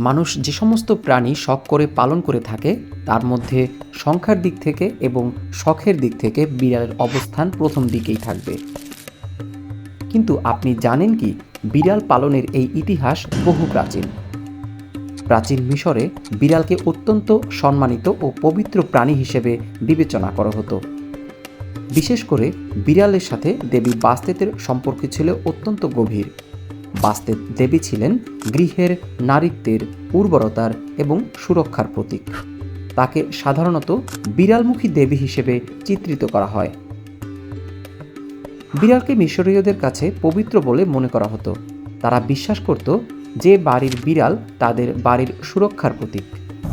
মানুষ যে সমস্ত প্রাণী শখ করে পালন করে থাকে, তার মধ্যে সংখ্যার দিক থেকে এবং শখের দিক থেকে বিড়ালের অবস্থান প্রথম দিকেই থাকবে। কিন্তু আপনি জানেন কি, বিড়াল পালনের এই ইতিহাস বহু প্রাচীন। প্রাচীন মিশরে বিড়ালকে অত্যন্ত সম্মানিত ও পবিত্র প্রাণী হিসেবে বিবেচনা করা হতো। বিশেষ করে বিড়ালের সাথে দেবী বাস্তেতের সম্পর্ক ছিল অত্যন্ত গভীর। বাস্তেত দেবী ছিলেন গৃহের নারীত্বের উর্বরতার এবং সুরক্ষার প্রতীক। তাকে সাধারণত বিড়ালমুখী দেবী হিসেবে চিত্রিত করা হয়। বিড়ালকে মিশরীয়দের কাছে পবিত্র বলে মনে করা হতো। তারা বিশ্বাস করত যে বাড়ির বিড়াল তাদের বাড়ির সুরক্ষার প্রতীক।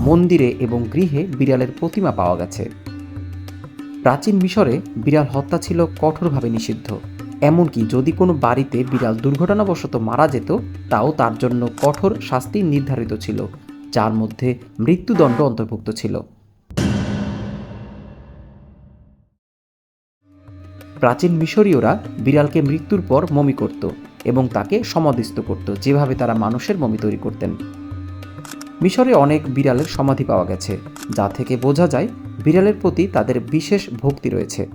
মন্দিরে এবং গৃহে বিড়ালের প্রতিমা পাওয়া গেছে। প্রাচীন মিশরে বিড়াল হত্যা ছিল কঠোরভাবে নিষিদ্ধ। এমনকি যদি কোনো বাড়িতে বিড়াল দুর্ঘটনাবশত মারা যেত, তাও তার জন্য কঠোর শাস্তি নির্ধারিত ছিল, যার মধ্যে মৃত্যুদণ্ড অন্তর্ভুক্ত ছিল। প্রাচীন মিশরীয়রা বিড়ালকে মৃত্যুর পর মমি করত এবং তাকে সমাধিস্থ করত, যেভাবে তারা মানুষের মমি তৈরি করতেন। মিশরে অনেক বিড়ালের সমাধি পাওয়া গেছে, যা থেকে বোঝা যায় বিড়ালের প্রতি তাদের বিশেষ ভক্তি রয়েছে।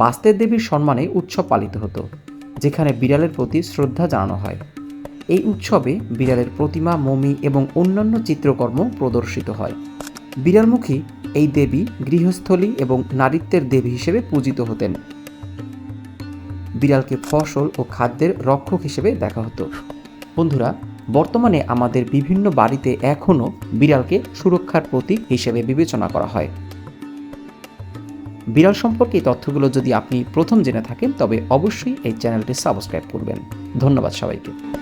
বাস্তের দেবীর সম্মানে উৎসব পালিত হতো, যেখানে বিড়ালের প্রতি শ্রদ্ধা জানানো হয়। এই উৎসবে বিড়ালের প্রতিমা, মমি এবং অন্যান্য চিত্রকর্ম প্রদর্শিত হয়। বিড়ালমুখী এই দেবী গৃহস্থলী এবং নারীত্বের দেবী হিসেবে পূজিত হতেন। বিড়ালকে ফসল ও খাদ্যের রক্ষক হিসেবে দেখা হতো। বন্ধুরা, বর্তমানে আমাদের বিভিন্ন বাড়িতে এখনও বিড়ালকে সুরক্ষার প্রতীক হিসেবে বিবেচনা করা হয়। বিড়াল সম্পর্কে এই তথ্যগুলো যদি আপনি প্রথম জেনে থাকেন, তবে অবশ্যই এই চ্যানেলটি সাবস্ক্রাইব করবেন। ধন্যবাদ সবাইকে।